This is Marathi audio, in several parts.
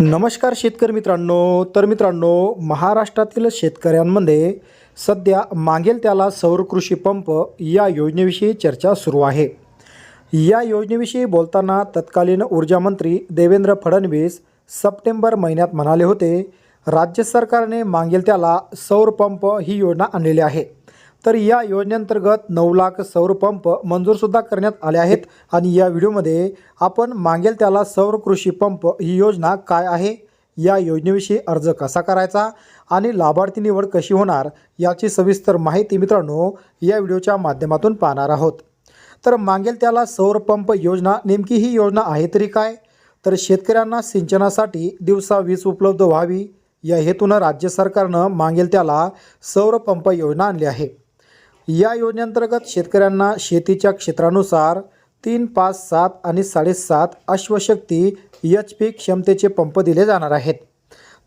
नमस्कार शेतकरी मित्रांनो. तर मित्रांनो महाराष्ट्रातील शेतकऱ्यांमध्ये सध्या मागेल त्याला सौर कृषी पंप या योजनेविषयी चर्चा सुरू आहे. या योजनेविषयी बोलताना तत्कालीन ऊर्जामंत्री देवेंद्र फडणवीस सप्टेंबर महिन्यात म्हणाले होते राज्य सरकारने मागेल त्याला सौर पंप ही योजना आणलेली आहे. तर या योजनेअंतर्गत नऊ लाख सौरपंप मंजूरसुद्धा करण्यात आले आहेत. आणि या व्हिडिओमध्ये आपण मागेल त्याला सौर कृषी पंप ही योजना काय आहे या योजनेविषयी अर्ज कसा करायचा आणि लाभार्थी निवड कशी होणार याची सविस्तर माहिती मित्रांनो या व्हिडिओच्या माध्यमातून पाहणार आहोत. तर मागेल त्याला सौरपंप योजना नेमकी ही योजना आहे तरी काय? तर शेतकऱ्यांना सिंचनासाठी दिवसा वीज उपलब्ध व्हावी या हेतूनं राज्य सरकारनं मागेल त्याला सौरपंप योजना आणली आहे. या योजनेअंतर्गत शेतकऱ्यांना शेतीच्या क्षेत्रानुसार तीन पाच सात आणि साडेसात अश्वशक्ती एच पी क्षमतेचे पंप दिले जाणार आहेत.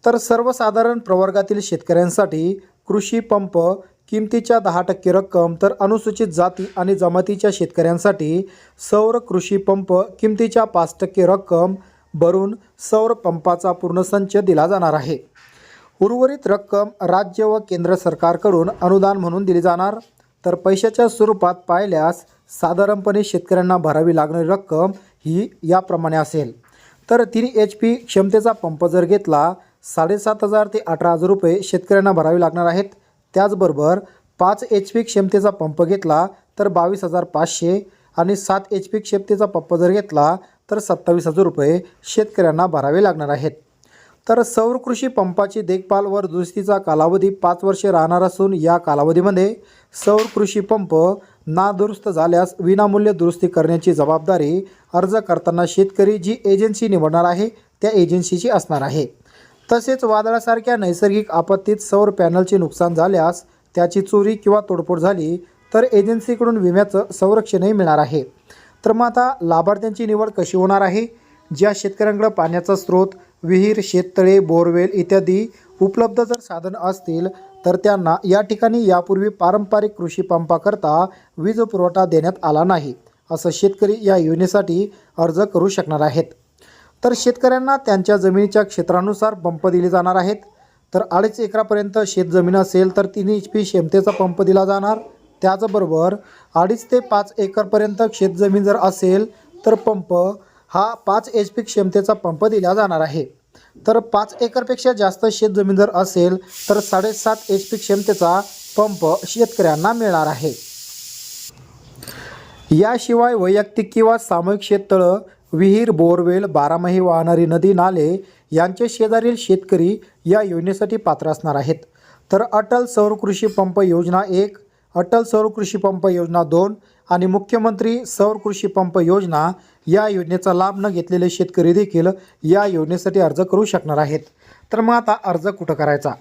तर सर्वसाधारण प्रवर्गातील शेतकऱ्यांसाठी कृषी पंप किमतीच्या दहा टक्के रक्कम तर अनुसूचित जाती आणि जमातीच्या शेतकऱ्यांसाठी सौर कृषी पंप किमतीच्या पाच टक्के रक्कम भरून सौर पंपाचा पूर्ण संच दिला जाणार आहे. उर्वरित रक्कम राज्य व केंद्र सरकारकडून अनुदान म्हणून दिली जाणार. तर पैशाच्या स्वरूपात पाहिल्यास साधारणपणे शेतकऱ्यांना भरावी लागणारी रक्कम ही याप्रमाणे असेल. तर तीन एच पी क्षमतेचा पंप जर घेतला साडेसात हजार ते अठरा हजार रुपये शेतकऱ्यांना भरावे लागणार आहेत. त्याचबरोबर पाच एच पी क्षमतेचा पंप घेतला तर बावीस हजार पाचशे आणि सात एच पी क्षमतेचा पंप जर घेतला तर सत्तावीस हजार रुपये शेतकऱ्यांना भरावे लागणार आहेत. तर सौर कृषी पंपाची देखभाल व दुरुस्तीचा कालावधी पाच वर्षे राहणार असून या कालावधीमध्ये सौर कृषी पंप नादुरुस्त झाल्यास विनामूल्य दुरुस्ती करण्याची जबाबदारी अर्ज करताना शेतकरी जी एजन्सी निवडणार आहे त्या एजन्सीची असणार आहे. तसेच वादळासारख्या नैसर्गिक आपत्तीत सौर पॅनलचे नुकसान झाल्यास त्याची चोरी किंवा तोडफोड झाली तर एजन्सीकडून विम्याचं संरक्षणही मिळणार आहे. तर मग आता लाभार्थ्यांची निवड कशी होणार आहे? ज्या शेतकऱ्यांकडं पाण्याचा स्रोत विहीर शेततळे बोरवेल इत्यादी उपलब्ध जर साधन असतील तर त्यांना या ठिकाणी यापूर्वी पारंपरिक कृषी पंपाकरता वीज पुरवठा देण्यात आला नाही असं शेतकरी या योजनेसाठी अर्ज करू शकणार आहेत. तर शेतकऱ्यांना त्यांच्या जमिनीच्या क्षेत्रानुसार पंप दिले जाणार आहेत. तर अडीच एकरापर्यंत शेतजमीन असेल तर तीन एच पी क्षमतेचा पंप दिला जाणार. त्याचबरोबर अडीच ते पाच एकरपर्यंत शेतजमीन जर असेल तर पंप हा पाच एच पी क्षमतेचा पंप दिला जाणार आहे. तर पाच एकरपेक्षा जास्त शेतजमीन जर असेल तर साडेसात एच पी क्षमतेचा पंप शेतकऱ्यांना मिळणार आहे. याशिवाय वैयक्तिक किंवा सामूहिक शेततळं विहीर बोरवेल बारामाही वाहणारी नदी नाले यांचे शेजारील शेतकरी या योजनेसाठी पात्र असणार आहेत. तर अटल सौर कृषी पंप योजना एक अटल सौर कृषी पंप योजना दोन आणि मुख्यमंत्री सौर कृषी पंप योजना या योजनेचा लाभ न घेतलेले शेतकरी देखील या योजनेसाठी अर्ज करू शकणार आहेत. तर मग आता अर्ज कुठं करायचा?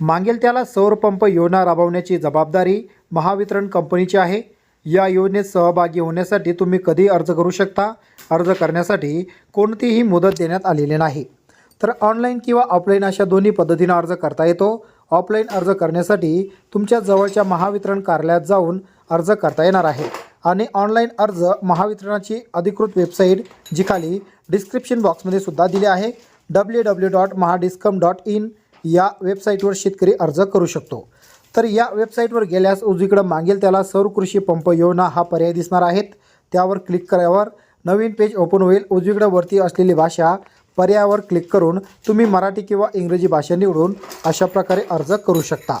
मागेल त्याला सौर पंप योजना राबवण्याची जबाबदारी महावितरण कंपनीची आहे. या योजनेत सहभागी होण्यासाठी तुम्ही कधी अर्ज करू शकता? अर्ज करण्यासाठी कोणतीही मुदत देण्यात आलेली नाही. तर ऑनलाईन किंवा ऑफलाईन अशा दोन्ही पद्धतीनं अर्ज करता येतो. ऑफलाईन अर्ज करण्यासाठी तुमच्या जवळच्या महावितरण कार्यालयात जाऊन अर्ज करता येणार आहे. आणि ऑनलाईन अर्ज महावितरणाची अधिकृत वेबसाईट जी खाली डिस्क्रिप्शन बॉक्समध्ये सुद्धा दिली आहे. W W dot Mahadiscom dot in या वेबसाईटवर शेतकरी अर्ज करू शकतो. तर या वेबसाईटवर गेल्यास उजवीकडं मागेल त्याला सौर कृषी पंप योजना हा पर्याय दिसणार आहेत. त्यावर क्लिक केल्यावर नवीन पेज ओपन होईल. उजवीकडं वरती असलेली भाषा पर्यायावर क्लिक करून तुम्ही मराठी किंवा इंग्रजी भाषा निवडून अशा प्रकारे अर्ज करू शकता.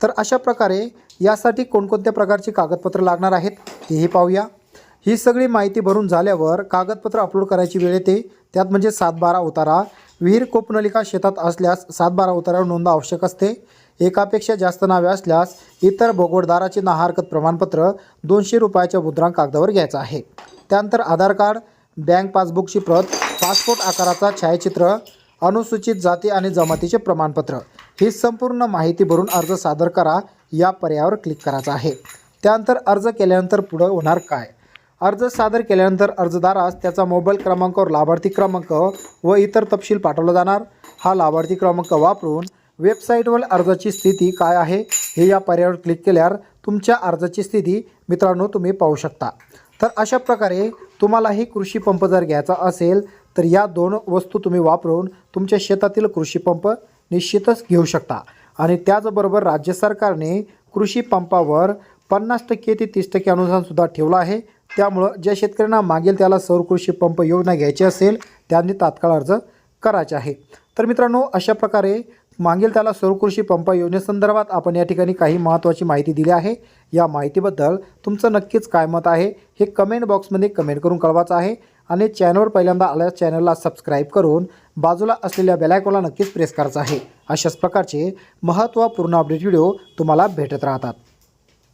तर अशा प्रकारे यासाठी कोणकोणत्या प्रकारची कागदपत्रं लागणार आहेत तेही पाहूया. ही सगळी माहिती भरून झाल्यावर कागदपत्र अपलोड करायची वेळ येते. त्यात म्हणजे सात बारा उतारा. विहीर कोपनलिका शेतात असल्यास सात बारा उतारावर नोंद आवश्यक असते. एकापेक्षा जास्त नावे असल्यास इतर भोगोडदाराचे ना हरकत प्रमाणपत्र दोनशे रुपयाच्या मुद्रांक कागदावर घ्यायचं आहे. त्यानंतर आधार कार्ड बँक पासबुकची प्रत पासपोर्ट आकाराचा छायाचित्र अनुसूचित जाती आणि जमातीचे प्रमाणपत्र. ही संपूर्ण माहिती भरून अर्ज सादर करा. या पर्यायावर क्लिक करायचा आहे. त्यानंतर अर्ज केल्यानंतर पुढं होणार काय? अर्ज सादर केल्यानंतर अर्जदारास त्याचा मोबाईल क्रमांकावर लाभार्थी क्रमांक व इतर तपशील पाठवला जाणार. हा लाभार्थी क्रमांक वापरून वेबसाईटवर अर्जाची स्थिती काय आहे हे या पर्यायावर क्लिक केल्यावर तुमच्या अर्जाची स्थिती मित्रांनो तुम्ही पाहू शकता. तर अशा प्रकारे तुम्हालाही कृषी पंप जर घ्यायचा असेल तर या दोन वस्तू तुम्ही वापरून तुमच्या शेतातील कृषी पंप निश्चितच घेऊ शकता. आणि त्याचबरोबर राज्य सरकारने कृषी पंपावर पन्नास टक्के ते तीस टक्के अनुदानसुद्धा ठेवलं आहे. त्यामुळं ज्या शेतकऱ्यांना मागेल त्याला सौर कृषी पंप योजना घ्यायची असेल त्यांनी तात्काळ अर्ज करायचा आहे. तर मित्रांनो अशा प्रकारे मागेल त्याला सौर कृषी पंप योजनेसंदर्भात आपण या ठिकाणी काही महत्त्वाची माहिती दिली आहे. या माहितीबद्दल तुमचं नक्कीच काय मत आहे हे कमेंट बॉक्समध्ये कमेंट करून कळवायचं आहे. आणि चॅनलवर पहिल्यांदा आल्या चॅनलला सबस्क्राईब करून बाजूला असलेल्या बेलायकॉनला नक्कीच प्रेस करायचं आहे. अशाच प्रकारचे महत्त्वपूर्ण अपडेट व्हिडिओ तुम्हाला भेटत राहतात.